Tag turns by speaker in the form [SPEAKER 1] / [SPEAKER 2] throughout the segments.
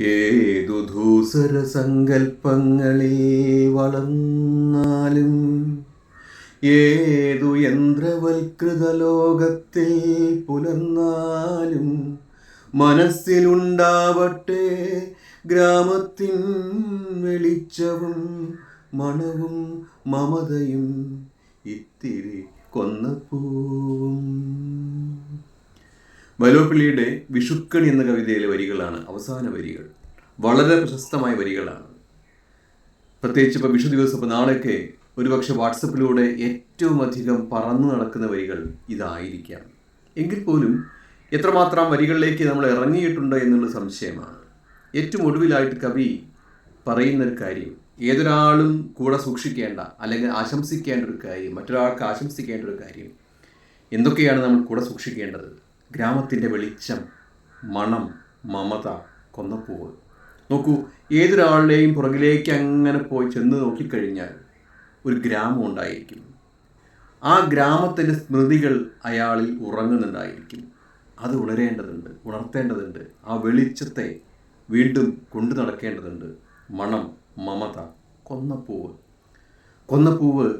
[SPEAKER 1] ഏതു ധൂസര സങ്കൽപ്പങ്ങളെ വളർന്നാലും ഏതു യന്ത്രവൽകൃത ലോകത്തിൽ പുലർന്നാലും മനസ്സിലുണ്ടാവട്ടെ ഗ്രാമത്തിൻ വെളിച്ചവും മണവും മമതയും ഇത്തിരി കൊന്നപ്പൂവും വലോപ്പിള്ളിയുടെ വിഷുക്കണി എന്ന കവിതയിലെ വരികളാണ് അവസാന വരികൾ. വളരെ പ്രശസ്തമായ വരികളാണ്. പ്രത്യേകിച്ച് ഇപ്പോൾ വിഷു ദിവസം ഇപ്പോൾ നാളെയൊക്കെ ഒരുപക്ഷെ വാട്സപ്പിലൂടെ ഏറ്റവും അധികം പറന്നു നടക്കുന്ന വരികൾ ഇതായിരിക്കാം. എങ്കിൽ പോലും എത്രമാത്രം വരികളിലേക്ക് നമ്മൾ ഇറങ്ങിയിട്ടുണ്ട് എന്നുള്ള സംശയമാണ്. ഏറ്റവും ഒടുവിലായിട്ട് കവി പറയുന്ന ഒരു കാര്യം ഏതൊരാളും കൂടെ സൂക്ഷിക്കേണ്ട അല്ലെങ്കിൽ ആശംസിക്കേണ്ട ഒരു കാര്യം മറ്റൊരാൾക്ക് ആശംസിക്കേണ്ട ഒരു കാര്യം എന്തൊക്കെയാണ് നമ്മൾ കൂടെ സൂക്ഷിക്കേണ്ടത്? ഗ്രാമത്തിന്റെ വെളിച്ചം മണം മമത കൊന്നപ്പൂവ്. നോക്കൂ ഏതൊരാളുടെയും പുറകിലേക്ക് അങ്ങനെ പോയി ചെന്ന് നോക്കിക്കഴിഞ്ഞാൽ ഒരു ഗ്രാമം ഉണ്ടായിരിക്കും. ആ ഗ്രാമത്തിന്റെ സ്മൃതികൾ അയാളിൽ ഉറങ്ങുന്നുണ്ടായിരിക്കും. അത് ഉണരേണ്ടതുണ്ട് ഉണർത്തേണ്ടതുണ്ട്. ആ വെളിച്ചത്തെ വീണ്ടും കൊണ്ടു നടക്കേണ്ടതുണ്ട്. മണം മമത കൊന്നപ്പൂവ്. കൊന്നപ്പൂവ്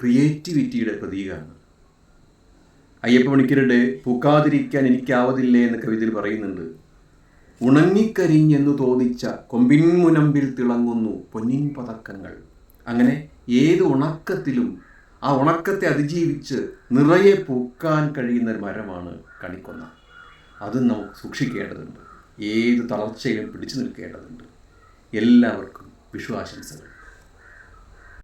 [SPEAKER 1] ക്രിയേറ്റിവിറ്റിയുടെ പ്രതീകമാണ്. അയ്യപ്പ മണിക്കരുടെ പൂക്കാതിരിക്കാൻ എനിക്കാവതില്ലേ എന്ന കവിതയിൽ പറയുന്നുണ്ട്. ഉണങ്ങിക്കരിഞ്ഞെന്നു തോന്നിച്ച കൊമ്പിൻ മുനമ്പിൽ തിളങ്ങുന്നു പൊന്നിൻ പതക്കങ്ങൾ. അങ്ങനെ ഏത് ഉണക്കത്തിലും ആ ഉണക്കത്തെ അതിജീവിച്ച് നിറയെ പൂക്കാൻ കഴിയുന്ന ഒരു മരമാണ് കണിക്കൊന്ന. അത് നമുക്ക് സൂക്ഷിക്കേണ്ടതുണ്ട്. ഏത് തളർച്ചയിലും പിടിച്ചു നിൽക്കേണ്ടതുണ്ട്. എല്ലാവർക്കും വിഷു ആശംസകൾ.